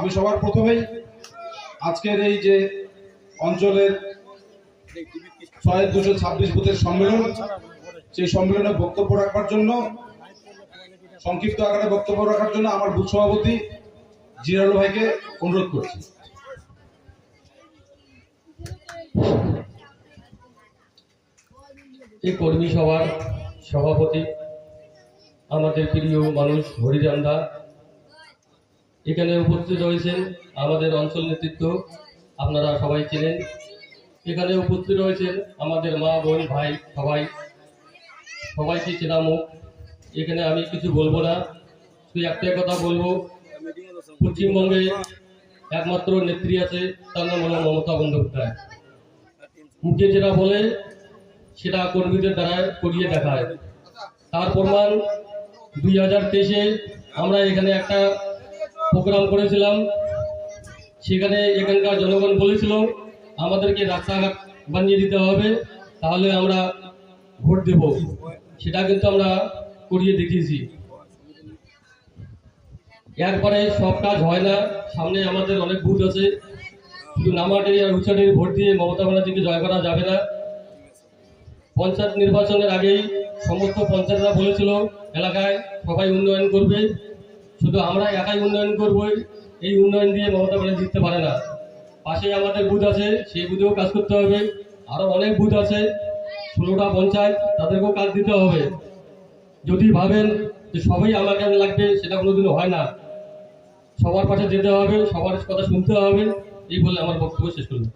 আমি সবার প্রথমেই আজকের এই যে অঞ্চলের ছয় দুশো ছাব্বিশ বুথের সম্মেলন, সেই সম্মেলনে বক্তব্য রাখবার জন্য, সংক্ষিপ্ত আকারে বক্তব্য রাখার জন্য আমার বুথ সভাপতি জিরালু ভাইকে অনুরোধ করছি। এই কর্মী সভার সভাপতি, আমাদের প্রিয় মানুষ হরিরান্দা এখানে উপস্থিত রয়েছেন আমাদের অঞ্চল নেতৃত্ব, আপনারা সবাই চেনেন। এখানে উপস্থিত রয়েছেন আমাদের মা, বোন, ভাই, সবাই। সবাইকে চেনা মুখ এখানে আমি কিছু বলব না, শুধু একটাই কথা বলব। পশ্চিমবঙ্গে একমাত্র নেত্রী আছে, তার নাম হলো মমতা বন্দ্যোপাধ্যায়। মুখে যেটা বলে, সেটা কর্মীদের দ্বারা করিয়ে দেখায়। তার প্রমাণ দুই হাজার তেইশে আমরা এখানে একটা প্রোগ্রাম করেছিলাম। সেখানে এখানকার জনগণ বলেছিল, আমাদেরকে রাস্তাঘাট বানিয়ে দিতে হবে, তাহলে আমরা ভোট দেব। সেটা কিন্তু আমরা করিয়ে দেখিয়েছি। এরপরে সব কাজ হয় না। সামনে আমাদের অনেক বুথ আছে। শুধু নামাটি আর উচ্চাটির ভোট দিয়ে মমতা ব্যানার্জিকে জয় করা যাবে না। পঞ্চায়েত নির্বাচনের আগেই সমস্ত পঞ্চায়েতরা বলেছিল, এলাকায় সবাই উন্নয়ন করবে। শুধু আমরা একাই উন্নয়ন করব এই উন্নয়ন দিয়ে মমতা ব্যানার্জি জিততে পারে না। পাশে আমাদের বুথ আছে, সেই বুথেও কাজ করতে হবে। আরও অনেক বুথ আছে, ষোলোটা পঞ্চায়েত, তাদেরকেও কাজ দিতে হবে। যদি ভাবেন যে সবাই আমাকে লাগবে, সেটা কোনোদিনও হয় না। সবার পাশে যেতে হবে, সবার কথা শুনতে হবে, এই বলে আমার বক্তব্য শেষ করলাম।